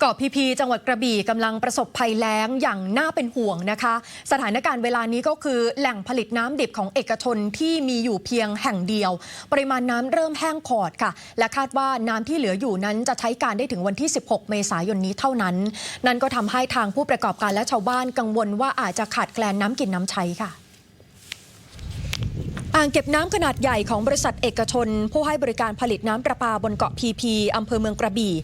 เกาะพีพีจังหวัดกระบี่กำลังประสบภัยแล้งอย่างน่าเป็นห่วงนะคะ สถานการณ์เวลานี้ก็คือแหล่งผลิตน้ำดิบของเอกชนที่มีอยู่เพียงแห่งเดียว ปริมาณน้ำเริ่มแห้งขอดค่ะ และคาดว่าน้ำที่เหลืออยู่นั้นจะใช้การได้ถึงวันที่ 16 เมษายนนี้เท่านั้น นั่นก็ทำให้ทางผู้ประกอบการและชาวบ้านกังวลว่าอาจจะขาดแคลนน้ำกินน้ำใช้ค่ะ อ่างเก็บน้ำขนาดใหญ่ของบริษัทเอกชน ผู้ให้บริการผลิตน้ำประปาบนเกาะพีพีอำเภอเมืองกระบี่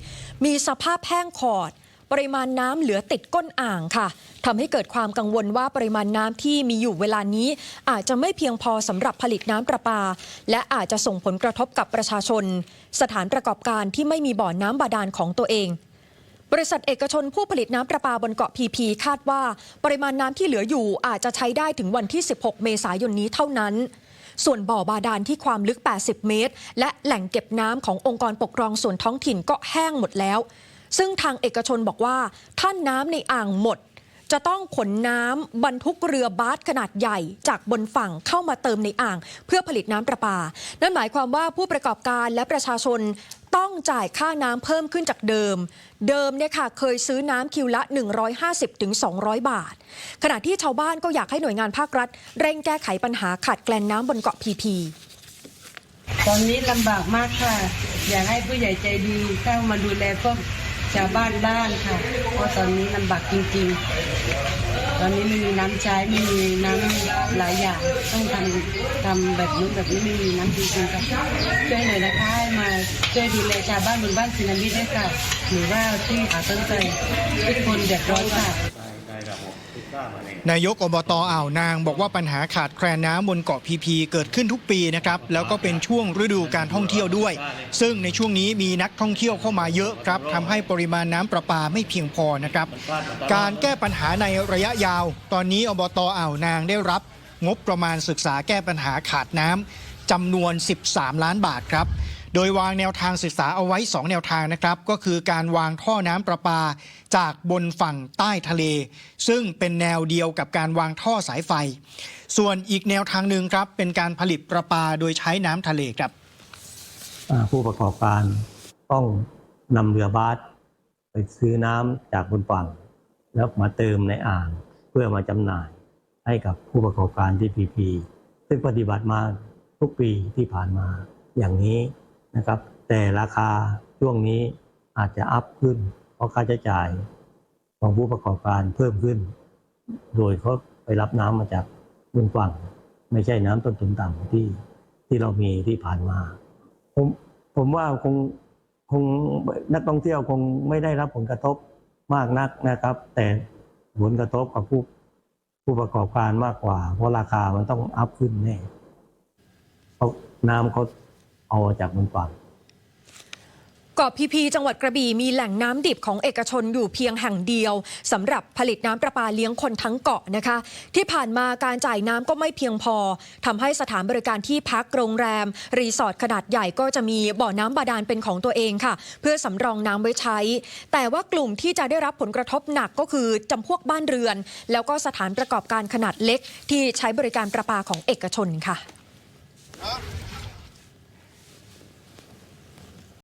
มีสภาพแห้งขอด ปริมาณน้ำเหลือติดก้นอ่างค่ะทำให้เกิดความกังวลว่าปริมาณน้ำที่มีอยู่เวลานี้ อาจจะไม่เพียงพอสำหรับผลิตน้ำประปา และอาจจะส่งผลกระทบกับประชาชน สถานประกอบการที่ไม่มีบ่อน้ำบาดาลของตัวเองบริษัทเอกชนผู้ผลิตน้ำประปาบนเกาะพีพีคาดว่า ปริมาณน้ำที่เหลืออยู่อาจจะใช้ได้ถึงวันที่ 16 เมษายนนี้เท่านั้น ส่วนบ่อบาดาลที่ความลึก 80 เมตร และแหล่งเก็บน้ำขององค์กรปกครองส่วนท้องถิ่นก็แห้งหมดแล้ว ซึ่งทางเอกชนบอกว่า ท่าน้ำในอ่างหมด จะต้องขนน้ำบรรทุกเรือบาสขนาดใหญ่จากบนฝั่งเข้ามาเติมในอ่าง เพื่อผลิตน้ำประปา นั่นหมายความว่าผู้ประกอบการและประชาชนต้องจ่ายค่าน้ำเพิ่มขึ้นจากเดิม เดิมเนี่ยค่ะเคยซื้อน้ำคิวละ 150-200 บาท ขณะที่ชาวบ้านก็อยากให้หน่วยงานภาครัฐ เร่งแก้ไขปัญหาขาดแคลนน้ำบนเกาะพีพีตอนนี้ลำบากมากค่ะ อยากให้ผู้ใหญ่ใจดีเข้ามาดูแลพวก ชาวบ้านบ้านค่ะ เพราะตอนนี้ลำบากจริงๆ ตอนนี้ไม่มีน้ำใช้ไม่มีน้ำหลายอย่างต้องทำทำแบบนู้นแบบนี้ไม่มีน้ำจริงๆค่ะช่วยหน่อยนะคะให้มาช่วยดูแลชาวบ้านบนบ้านสินามิด้วยค่ะหรือว่าที่อาต้นใจทุกคนเดือดร้อนค่ะ นายกอบตอ่าวนางบอกว่าปัญหาขาดแคลนน้ำบนเกาะพีพีเกิดขึ้นทุกปีนะครับแล้วก็เป็นช่วงฤดูการท่องเที่ยวด้วย ซึ่งในช่วงนี้มีนักท่องเที่ยวเข้ามาเยอะครับทำให้ปริมาณน้ำประปาไม่เพียงพอนะครับ การแก้ปัญหาในระยะยาว ตอนนี้อบตอ่าวนางได้รับ งบประมาณศึกษาแก้ปัญหาขาดน้ำจำนวน 13 ล้านบาทครับ โดยวางแนวทางศึกษาเอาไว้ 2 แนวทางนะครับ ก็คือการวางท่อน้ำประปาจากบนฝั่งใต้ทะเล ซึ่งเป็นแนวเดียวกับการวางท่อสายไฟ ส่วนอีกแนวทางหนึ่งครับ เป็นการผลิตประปาโดยใช้น้ำทะเลครับผู้ประกอบการต้องนำเรือบาสไปซื้อน้ำจากบนฝั่ง แล้วมาเติมในอ่างเพื่อมาจำหน่ายให้กับผู้ประกอบการที่พีพีซึ่งปฏิบัติมาทุกปีที่ผ่านมาอย่างนี้ นะครับ แต่ราคาช่วงนี้อาจจะอัพขึ้น เพราะค่าใช้จ่ายของผู้ประกอบการเพิ่มขึ้น โดยเขาไปรับน้ำมาจากบนฝั่ง ไม่ใช่น้ำต้นทุนต่ำที่ที่เรามีที่ผ่านมา ผมผมว่าคงคงนักท่องเที่ยวคงไม่ได้รับผลกระทบมากนักนะครับ แต่ผลกระทบกับผู้ผู้ประกอบการมากกว่า เพราะราคามันต้องอัพขึ้นแน่เพราะน้ำเขา เอาจากบนฝั่งเกาะพีพีจังหวัดกระบี่มีแหล่งน้ำดิบของเอกชนอยู่เพียงแห่งเดียวสำหรับผลิตน้ำประปาเลี้ยงคนทั้งเกาะนะคะ ที่ผ่านมาการจ่ายน้ำก็ไม่เพียงพอทำให้สถานบริการที่พักโรงแรม รีสอร์ทขนาดใหญ่ก็จะมีบ่อน้ำบาดาลเป็นของตัวเองค่ะ เพื่อสำรองน้ำไว้ใช้ แต่ว่ากลุ่มที่จะได้รับผลกระทบหนักก็คือจำพวกบ้านเรือน แล้วก็สถานประกอบการขนาดเล็ก ที่ใช้บริการประปาของเอกชนค่ะ